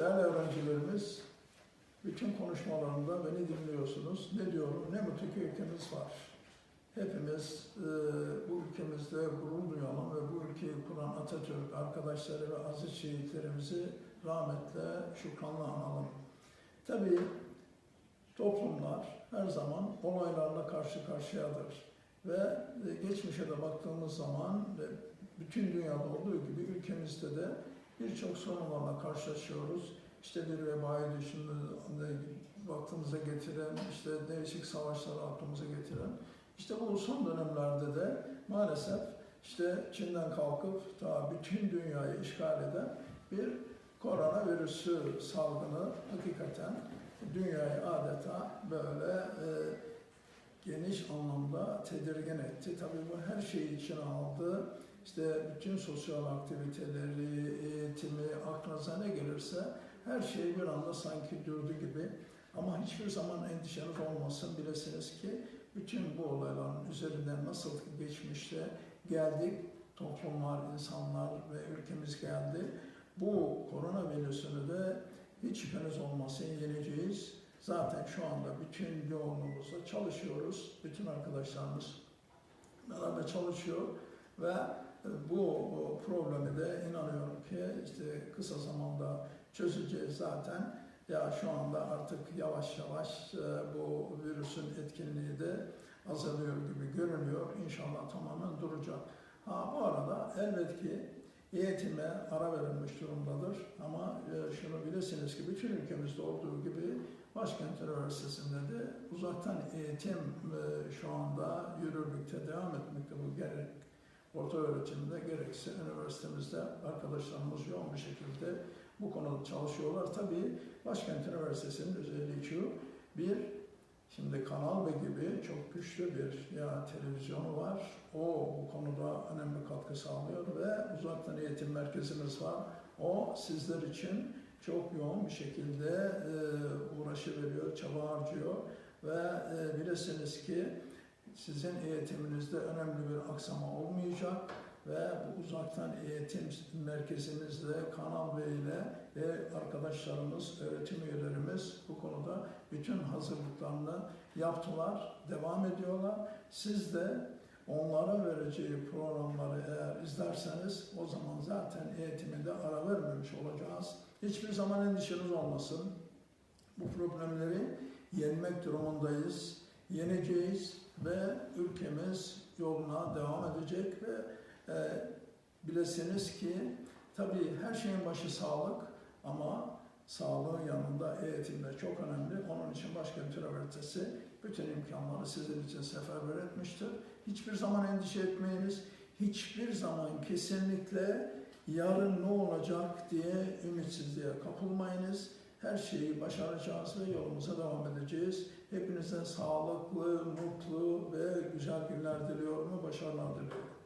Değerli öğrencilerimiz, bütün konuşmalarımda beni dinliyorsunuz. Ne diyorum? Ne mutlu ki ülkemiz var. Hepimiz e, bu ülkemizde gurur duyalım ve bu ülkeyi kuran Atatürk arkadaşları ve aziz şehitlerimizi rahmetle, şükranla analım. Tabii toplumlar her zaman olaylarla karşı karşıyadır. Ve e, geçmişe de baktığımız zaman e, bütün dünyada olduğu gibi ülkemizde de birçok sorunlarla karşılaşıyoruz. İşte bir vebayı düşündüğünde baktığımıza getiren, işte değişik savaşları aklımıza getiren, işte bu son dönemlerde de maalesef işte Çin'den kalkıp ta bütün dünyayı işgal eden bir koronavirüsü salgını hakikaten dünyayı adeta böyle e, geniş anlamda tedirgin etti. Tabii bu her şeyi içine aldı. İşte bütün sosyal aktiviteleri, eğitimi, aklınıza ne gelirse her şey bir anda sanki durdu gibi. Ama hiçbir zaman endişeniz olmasın. Bilesiniz ki bütün bu olayların üzerinden nasıl geçmişte geldik, toplumlar, insanlar ve ülkemiz geldi. Bu koronavirüsünü de hiç şüpheniz olmasın yeneceğiz. Zaten şu anda bütün yoğunluğumuzda çalışıyoruz. Bütün arkadaşlarımız beraber çalışıyor ve bu problemi de inanıyorum ki işte kısa zamanda çözeceğiz zaten. Ya şu anda artık yavaş yavaş e, bu virüsün etkinliği de azalıyor gibi görünüyor. İnşallah tamamen duracak. Ha bu arada elbet ki eğitime ara verilmiş durumdadır. Ama e, şunu bilesiniz ki bütün ülkemizde olduğu gibi Başkent Üniversitesi'nde de uzaktan eğitim e, şu anda yürürlükte devam etmekte bu gerek orta öğretimde gerekse üniversitemizde arkadaşlarımız yoğun bir şekilde bu konuda çalışıyorlar. Tabii Başkent Üniversitesi'nin özelliği şu, bir, şimdi Kanal B gibi çok güçlü bir ya televizyonu var. O bu konuda önemli katkı sağlıyor ve uzaktan eğitim merkezimiz var. O sizler için çok yoğun bir şekilde e, uğraşı veriyor, çaba harcıyor ve e, bilesiniz ki sizin eğitiminizde önemli bir aksama olmayacak ve bu uzaktan eğitim merkezimizle, Kanal Bey ile ve arkadaşlarımız, öğretim üyelerimiz bu konuda bütün hazırlıklarını yaptılar, devam ediyorlar. Siz de onlara vereceği programları eğer izlerseniz o zaman zaten eğitiminde ara vermemiş olacağız. Hiçbir zaman endişeniz olmasın. Bu problemleri yenmek durumundayız, yeneceğiz ve ülkemiz yoluna devam edecek ve e, bilesiniz ki tabii her şeyin başı sağlık ama sağlığın yanında eğitim de çok önemli. Onun için Başkent Üniversitesi bütün imkanları sizin için seferber etmiştir. Hiçbir zaman endişe etmeyiniz. Hiçbir zaman kesinlikle yarın ne olacak diye ümitsizliğe kapılmayınız. Her şeyi başaracağız ve yolumuza devam edeceğiz. Hepinize sağlıklı, mutlu ve güzel günler diliyorum ve başarılar diliyorum.